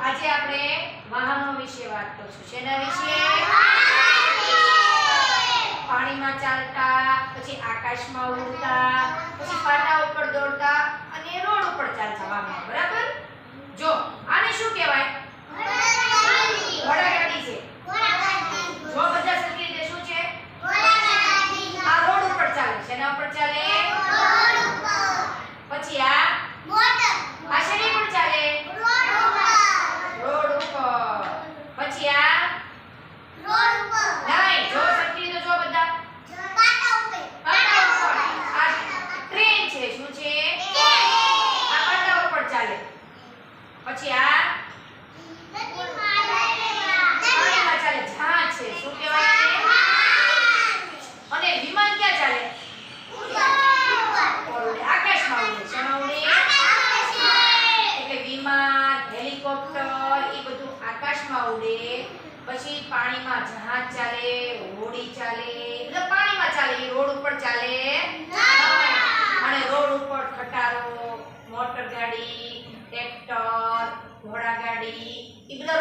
આજે આપણે વાહનો વિશે વાત કરશું. શેના વિશે? પાણીમાં ચાલતા પછી આકાશમાં ઉડતા પછી ઉડે પછી પાણીમાં જહાજ ચાલે, હોડી ચાલે, એટલે પાણીમાં ચાલે રોડ ઉપર ચાલે. અને રોડ ઉપર ખટારો, મોટર ગાડી, ટ્રેક્ટર, ઘોડા ગાડી એ બધા